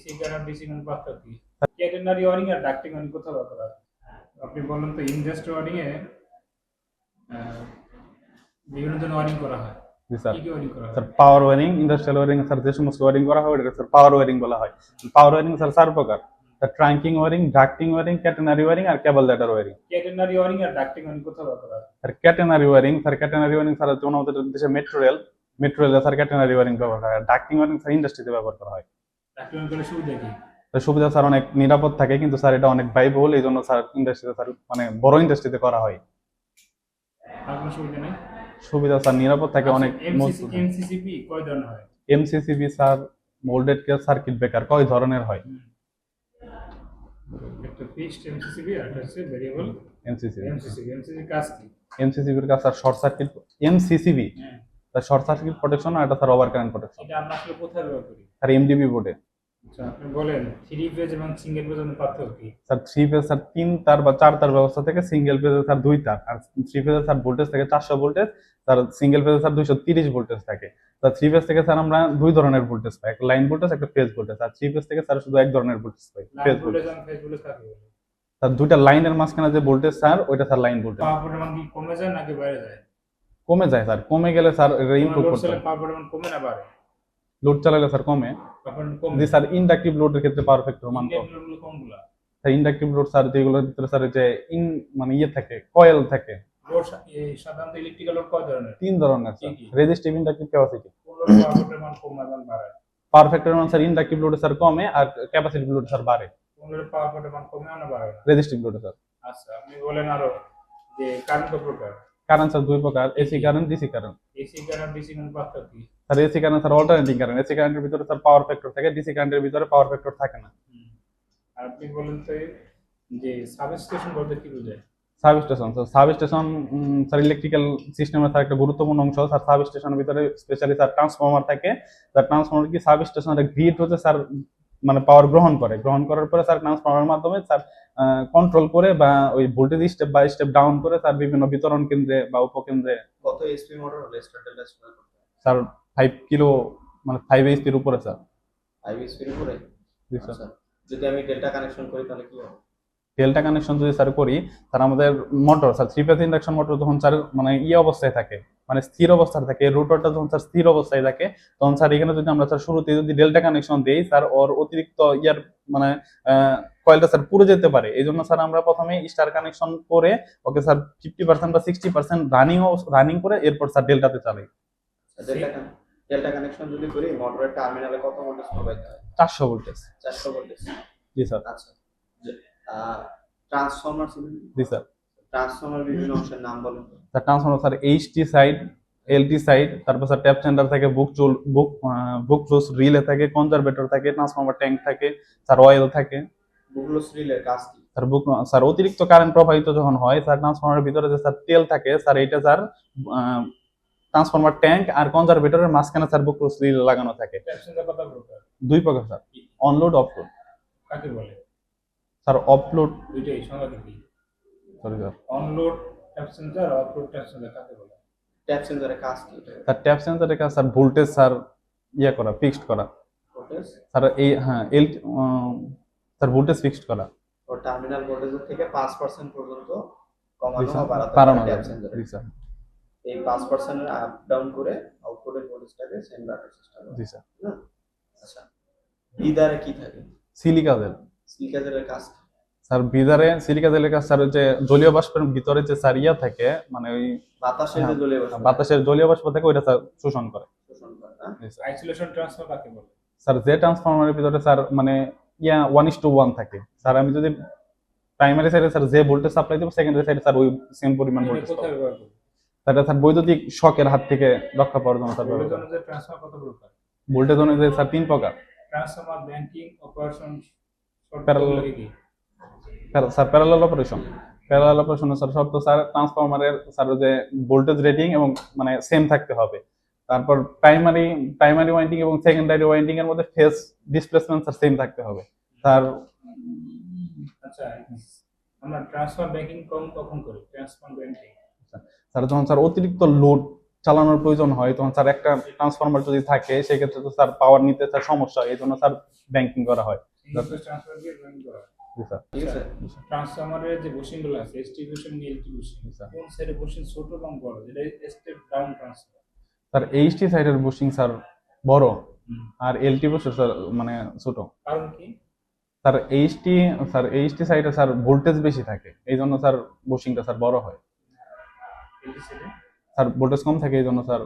AC current DC পার্থক্য কি catenary wiring আর ডাক্টিং ওয়ারিং কোথাও ব্যাপার আপনি বললেন তো ইনজাস্ট ওয়ারিং এ বিভিন্ন ধরনের ওয়ারিং করা হয়। স্যার। করা power wiring industrial wiring sir যে সমস্ত ওয়ারিং করা হয় ওটাকে স্যার পাওয়ার ওয়ারিং বলা হয়। পাওয়ার ওয়ারিং স্যার চার প্রকার। Sir trunking wiring ducting wiring catenary wiring আর cable letter wiring catenary wiring আর ডাক্টিং ওয়ারিং কোথাও ব্যাপার হয় sir catenary wiring sir catenary wiring sir হচ্ছে আমাদের দেশে মেট্রো রেল মেট্রো রেলে স্যার ক্যাটেনারি ওয়ারিং ব্যবহার করা হয়। ডাক্টিং ওয়ারিং স্যার ইন্ডাস্ট্রিতে ব্যবহার করা হয়। সুবিধা স্যার অনেক নিরাপদ থাকে কিন্তু স্যার এটা অনেক ব্যয়বহুল এই জন্য স্যার ইন্ডাস্ট্রিতে স্যার মানে বড় ইন্ডাস্ট্রিতে করা হয়। সুবিধা স্যার নিরাপদ থাকে অনেক এমসিসিপি কয় ধরনের হয়? MCCB sir moulded care circuit breaker কয় ধরনের হয়? একটা ফিক্সড এমসিসিপি আর একটা হচ্ছে ভেরিয়েবল এমসিসিবি এমসিসিপি এমসিসি কাজ কি? এমসিসিবির কাছে স্যার শর্ট সার্কিট এমসিসিবি তার শর্ট সার্কিট প্রোটেকশন আর এটা স্যার ওভার কারেন্ট প্রোটেকশন এটা আমরা আসলে কোথায় ব্যবহার করি? স্যার এমডিবি বোর্ডে আপনি বলেন থ্রি ফেজ এবং সিঙ্গেল ফেজের পার্থক্য কি? স্যার থ্রি ফেজ স্যার তিন তার বা চার তার ব্যবস্থা থেকে সিঙ্গেল ফেজে স্যার দুই তার। আর থ্রি ফেজে স্যার ভোল্টেজ থেকে চারশো ভোল্টেজ স্যার সিঙ্গেল ফেজে স্যার দুইশো তিরিশ ভোল্টেজ থাকে। স্যার থ্রি ফেজ থেকে স্যার আমরা দুই ধরনের ভোল্টেজ পাই একটা লাইন ভোল্টেজ একটা ফেজ ভোল্টেজ আর থ্রি ফেজ থেকে স্যার শুধু এক ধরনের ভোল্টেজ পাই ফেজ ভোল্টেজ স্যার দুইটা লাইনের মাঝখানে যে ভোল্টেজ স্যার ওইটা স্যার লাইন ভোল্টেজ পাওয়ার পরিমাণ কি কমে যায় নাকি বেড়ে যায়? কমে যায় স্যার কমে গেলে স্যার ইমপ্রুভ করতে পাওয়ার পরিমাণ কমে না বাড়ে? লোড চালালে স্যার কমে। যে স্যার ইন্ডাকটিভ লোডের ক্ষেত্রে মান লোডগুলো কোনগুলা স্যার ইন্ডাকটিভ লোড স্যার যেগুলোর ভিতরে স্যার যে ইন মানে ইয়ে থাকে কয়েল থাকে। লোড সাধারণত ইলেকট্রিক্যাল লোড কয় ধরনের? তিন ধরনের? রেজিস্টিভ ইন্ডাকটিভ ক্যাপাসিটি মান স্যার ইন্ডাকটিভ লোডে স্যার কমে আর ক্যাপাসিটিভ লোডে স্যার বাড়ে। পরিমাণ রেজিস্টিভ লোডে স্যার আচ্ছা আপনি বলেন আরও যে কারেন্ট প্রকার। কারেন্ট স্যার দুই প্রকার AC current DC current AC current DC current পার্থক্য কি? Sir AC current sir alternating current. AC কারেন্টের ভিতরে স্যার পাওয়ার ফ্যাক্টর থাকে ডিসি কারেন্টের ভিতরে পাওয়ার ফ্যাক্টর থাকে না। আর আপনি বলেন তো যে সাবস্টেশন বলতে কি বোঝায়? Sir. Substation sir electrical সিস্টেমের স্যার একটা গুরুত্বপূর্ণ অংশ। স্যার সাব স্টেশনের ভিতরে স্পেশালি স্যার ট্রান্সফর্মার থাকে। স্যার ট্রান্সফর্মার কি সাব স্টেশনের গ্রিড হচ্ছে স্যার মানে পাওয়ার গ্রহণ করে। গ্রহণ করার পরে স্যার ট্রান্সফর্মারের মাধ্যমে স্যার কন্ট্রোল করে বা ওই voltage step by step down করে তার বিভিন্ন বিতরণ কেন্দ্রে বা উপকেন্দ্রে কত এসপি মোটর হলে স্টার্টার ডেল্টা স্টার করতে স্যার ফাইভ কিলো মানে ফাইভ এইচপির উপরে স্যার। ফাইভ এসপির উপরে? জি স্যার। আচ্ছা। যদি আমি ডেল্টা কানেকশন করি তাহলে কি হবে? ডেল্টা কানেকশন যদি স্যার করি স্যার আমাদের motor sir three phase induction motor যখন স্যার মানে ইয়ে অবস্থায় থাকে মানে স্থির অবস্থায় থাকে রোটরটা যখন স্যার স্থির অবস্থায় থাকে তখন স্যার এখানে যদি আমরা স্যার শুরুতে যদি ডেল্টা কানেকশন দিই স্যার ওর অতিরিক্ত ইয়ার মানে কয়েলটা স্যার পুরো যেতে পারে। এই জন্য স্যার আমরা প্রথমে স্টার কানেকশন করে ওকে স্যার ফিফটি পার্সেন্ট বা সিক্সটি পার্সেন্ট রানিং রানিং করে এরপর স্যার ডেল্টাতে চালাই। ডেল্টা কানেকশন যদি করি মোটরের টার্মিনালে কত ভোল্টেজ হয়? চারশো ভোল্টেজ চারশো ভোল্টেজ জি স্যার আচ্ছা। ট্রান্সফরমার জি স্যার। ট্রান্সফরমার বিভিন্ন অংশের নাম বলুন। Sir transformer sir HT side LT side তারপর স্যার ট্যাপ সেন্টার থাকে বুক চুল বুক বুক ক্লোজ রিলে থাকে কনজারভেটর থাকে ট্রান্সফর্মার ট্যাঙ্ক থাকে স্যার অয়েল থাকে। কাজ কি? স্যার বুক স্যার অতিরিক্ত কারেন্ট প্রবাহিত যখন হয় স্যার ট্রান্সফর্মারের ভিতরে যে স্যার তেল থাকে স্যার এটা স্যার ট্রান্সফর্মার ট্যাঙ্ক আর কনজারভেটরের মাঝখানে স্যার বুক ক্লোজ রিল লাগানো থাকে। দুই প্রকার স্যার। অনলোড অফলোড কাকে বলে? স্যার অফলোড দুইটাই কি sorry sir on load tap centre off load tap centre কাকে বলে? ট্যাপ সেন্সরের কাজ কি স্যার ট্যাপ সেন্সারের কাজ স্যার ভোল্টেজ স্যার ইয়ে করা ফিক্সড করা। ভোল্টেজ স্যার এই হ্যাঁ এল স্যার ভোল্টেজ ফিক্সড করা। ও টার্মিনাল ভোল্টেজের থেকে পাঁচ পার্সেন্ট পর্যন্ত জি কমানো বা বাড়ানো ট্যাপ সেন্সরে জি স্যার। এই পাঁচ পার্সেন্ট আপ ডাউন করে আউটপুটের ভোল্টেজটাকে সেম রাখার চেষ্টা করে। জি স্যার। আচ্ছা। ইদারে কি থাকে? সিলিকা কাজ। স্যার বিদারে সিলিকা জেলের কাছে স্যার যে জলীয় বাষ্পের ভিতরে যে স্যার ইয়া থাকে মানে ওই বাতাসে যে হ্যাঁ, জ্বলে বসে বাতাসের জলীয় বাষ্প থাকে ওইটা স্যার শোষণ করে। শোষণ। আইসোলেশন ট্রান্সফার কাকে বলে? স্যার যে ট্রান্সফরমারের ভিতরে স্যার মানে yeah one is to one থাকে। স্যার আমি যদি প্রাইমারি সাইডে স্যার যে ভোল্টেজ সাপ্লাই দেবো সেকেন্ডারি সাইডে স্যার ওই সেম পরিমাণ ভোল্টেজ করি স্যার বৈদ্যুতিক শকের হাত থেকে রক্ষা পাওয়ার জন্য স্যার ভোল্টেজ অনুযায়ী ভোল্টেজ স্যার তিন প্রকার। Transformer banking operation sir parallel operation parallel অপারেশনে স্যার শর্ত স্যার ট্রান্সফরমারের স্যার যে ভোল্টেজ রেটিং এবং মানে সেম থাকতে হবে। তারপর প্রাইমারি প্রাইমারি ওয়াইন্ডিং এবং সেকেন্ডারি ওয়াইন্ডিং এর মধ্যে ফেস ডিসপ্লেসমেন্ট স্যার সেম থাকতে হবে। স্যার আচ্ছা আমরা ট্রান্সফার ব্যাংকিং কম কখন করি? ট্রান্সফার ব্যাংকিং স্যার যখন স্যার অতিরিক্ত লোড চালানোর প্রয়োজন হয় তখন স্যার একটা ট্রান্সফরমার যদি থাকে সেক্ষেত্রে তো স্যার পাওয়ার নিতে স্যার সমস্যা হয় এই জন্য স্যার ব্যাংকিং করা হয়। ট্রান্সফরমারের যে বুশিংগুলো আছে ST bushing LT bushing sir কোন সাইডে বুশিং ছোট এবং বড়? যেটা step down transfer sir HT সাইডের বুশিং স্যার বড় আর এলটি বুশিং স্যার মানে ছোট। কারণ কি? স্যার এইচটি স্যার এইচটি সাইডে স্যার ভোল্টেজ বেশি থাকে। এই জন্য স্যার বুশিংটা স্যার বড় হয়। স্যার ভোল্টেজ কম থাকে এই জন্য স্যার